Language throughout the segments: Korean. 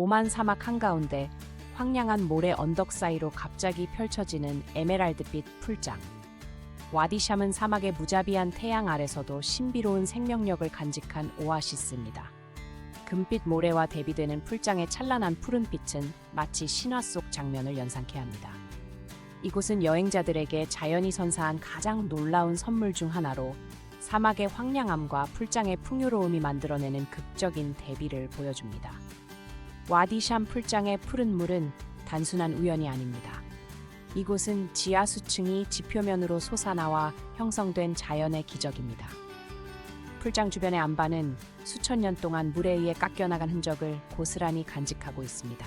오만 사막 한가운데 황량한 모래 언덕 사이로 갑자기 펼쳐지는 에메랄드빛 풀장. 와디샴은 사막의 무자비한 태양 아래서도 신비로운 생명력을 간직한 오아시스입니다. 금빛 모래와 대비되는 풀장의 찬란한 푸른빛은 마치 신화 속 장면을 연상케 합니다. 이곳은 여행자들에게 자연이 선사한 가장 놀라운 선물 중 하나로 사막의 황량함과 풀장의 풍요로움이 만들어내는 극적인 대비를 보여줍니다. 와디샴 풀장의 푸른 물은 단순한 우연이 아닙니다. 이곳은 지하 수층이 지표면으로 솟아나와 형성된 자연의 기적입니다. 풀장 주변의 안반은 수천 년 동안 물에 의해 깎여나간 흔적을 고스란히 간직하고 있습니다.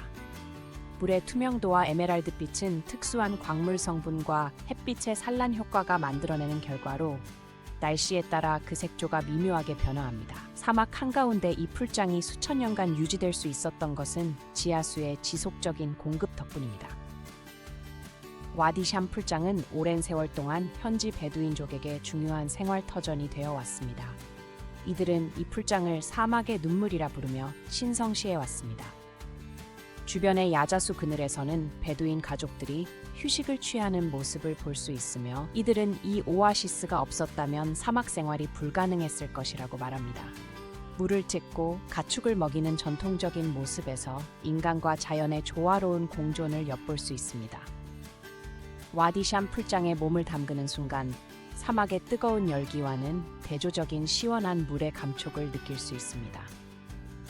물의 투명도와 에메랄드 빛은 특수한 광물 성분과 햇빛의 산란 효과가 만들어내는 결과로 날씨에 따라 그 색조가 미묘하게 변화합니다. 사막 한가운데 이 풀장이 수천 년간 유지될 수 있었던 것은 지하수의 지속적인 공급 덕분입니다. 와디샴 풀장은 오랜 세월 동안 현지 베두인족에게 중요한 생활 터전이 되어 왔습니다. 이들은 이 풀장을 사막의 눈물이라 부르며 신성시해 왔습니다. 주변의 야자수 그늘에서는 베두인 가족들이 휴식을 취하는 모습을 볼 수 있으며 이들은 이 오아시스가 없었다면 사막 생활이 불가능했을 것이라고 말합니다. 물을 찢고 가축을 먹이는 전통적인 모습에서 인간과 자연의 조화로운 공존을 엿볼 수 있습니다. 와디샴 풀장에 몸을 담그는 순간 사막의 뜨거운 열기와는 대조적인 시원한 물의 감촉을 느낄 수 있습니다.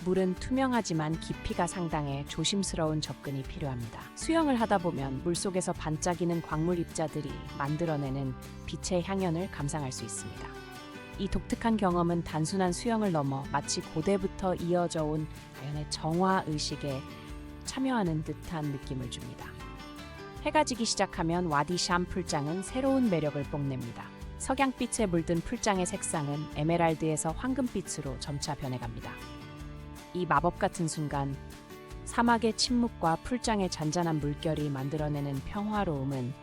물은 투명하지만 깊이가 상당해 조심스러운 접근이 필요합니다. 수영을 하다 보면 물속에서 반짝이는 광물 입자들이 만들어내는 빛의 향연을 감상할 수 있습니다. 이 독특한 경험은 단순한 수영을 넘어 마치 고대부터 이어져 온 자연의 정화 의식에 참여하는 듯한 느낌을 줍니다. 해가 지기 시작하면 와디샴 풀장은 새로운 매력을 뽐냅니다. 석양빛에 물든 풀장의 색상은 에메랄드에서 황금빛으로 점차 변해갑니다. 이 마법 같은 순간 사막의 침묵과 풀장의 잔잔한 물결이 만들어내는 평화로움은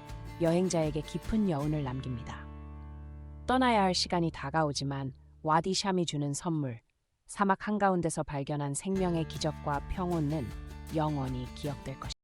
여행자에게 깊은 여운을 남깁니다. 떠나야 할 시간이 다가오지만 와디샴이 주는 선물, 사막 한가운데서 발견한 생명의 기적과 평온은 영원히 기억될 것입니다.